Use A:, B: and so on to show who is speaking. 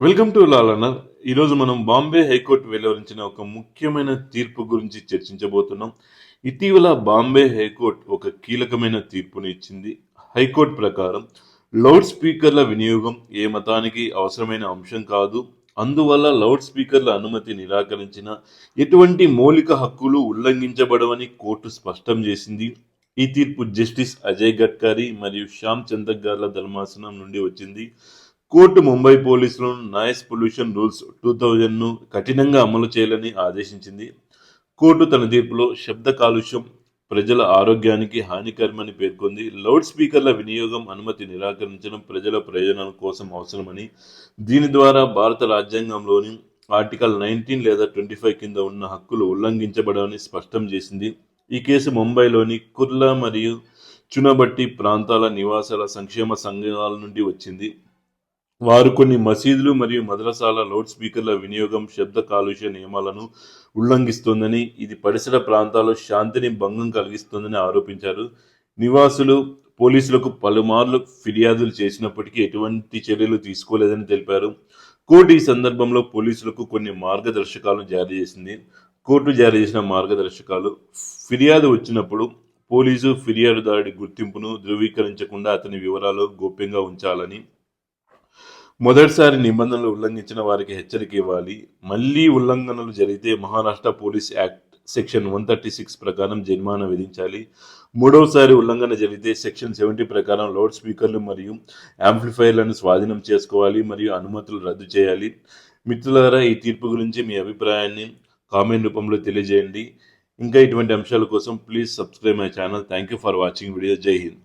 A: Welcome to లాలన్నర్ ఈరోజు మనం Bombay high court వెలువరించిన ఒక ముఖ్యమైన తీర్పు గురించి చర్చించబోతున్నాం. ఇటీవల బాంబే హైకోర్టు ఒక కీలకమైన తీర్పుని ఇచ్చింది. హైకోర్టు ప్రకారం లౌడ్ స్పీకర్ల వినియోగం ఏ మతానికి అవసరమైన అంశం కాదు. అందువల్ల లౌడ్ స్పీకర్ల అనుమతి నిరాకరించిన ఎటువంటి మౌలిక హక్కులు ఉల్లంఘించబడవని కోర్టు స్పష్టం చేసింది. ఈ తీర్పు జస్టిస్ అజయ్ గడ్కరీ మరియు శ్యామ్ చందర్గార్ల ధర్మాసనం నుండి వచ్చింది. కోర్టు ముంబై పోలీసులను నాయిస్ పొల్యూషన్ రూల్స్ టూ థౌజండ్ను కఠినంగా అమలు చేయాలని ఆదేశించింది. కోర్టు తన తీర్పులో శబ్ద కాలుష్యం ప్రజల ఆరోగ్యానికి హానికరమని పేర్కొంది. లౌడ్ స్పీకర్ల వినియోగం అనుమతి నిరాకరించడం ప్రజల ప్రయోజనాల కోసం అవసరమని దీని ద్వారా భారత రాజ్యాంగంలోని ఆర్టికల్ నైన్టీన్ లేదా ట్వంటీ ఫైవ్ కింద ఉన్న హక్కులు ఉల్లంఘించబడవని స్పష్టం చేసింది. ఈ కేసు ముంబైలోని కుర్లా మరియు చునబట్టి ప్రాంతాల నివాసాల సంక్షేమ సంఘాల నుండి వచ్చింది. వారు కొన్ని మసీదులు మరియు మదరసాల లౌడ్ స్పీకర్ల వినియోగం శబ్ద కాలుష్య నియమాలను ఉల్లంఘిస్తోందని ఇది పరిసర ప్రాంతాల్లో శాంతిని భంగం కలిగిస్తోందని ఆరోపించారు. నివాసులు పోలీసులకు పలుమార్లు ఫిర్యాదులు చేసినప్పటికీ ఎటువంటి చర్యలు తీసుకోలేదని తెలిపారు. కోర్టు ఈ సందర్భంలో పోలీసులకు కొన్ని మార్గదర్శకాలను జారీ చేసింది. కోర్టు జారీ చేసిన మార్గదర్శకాలు ఫిర్యాదు వచ్చినప్పుడు పోలీసు ఫిర్యాదుదారుడి గుర్తింపును ధృవీకరించకుండా అతని వివరాలు గోప్యంగా ఉంచాలని మొదటిసారి నిబంధనలు ఉల్లంఘించిన వారికి హెచ్చరిక ఇవ్వాలి. మళ్ళీ ఉల్లంఘనలు జరిగితే Maharashtra police act section one thirty six ప్రకారం జరిమానా విధించాలి. మూడవసారి ఉల్లంఘన జరిగితే సెక్షన్ సెవెంటీ ప్రకారం లౌడ్ స్పీకర్లు మరియు యాంప్లిఫైర్లను స్వాధీనం చేసుకోవాలి మరియు అనుమతులు రద్దు చేయాలి. మిత్రులారా ఈ తీర్పు గురించి మీ అభిప్రాయాన్ని కామెంట్ రూపంలో తెలియజేయండి. ఇంకా ఇటువంటి అంశాల కోసం please subscribe my channel. Thank you for watching video. జై హింద్.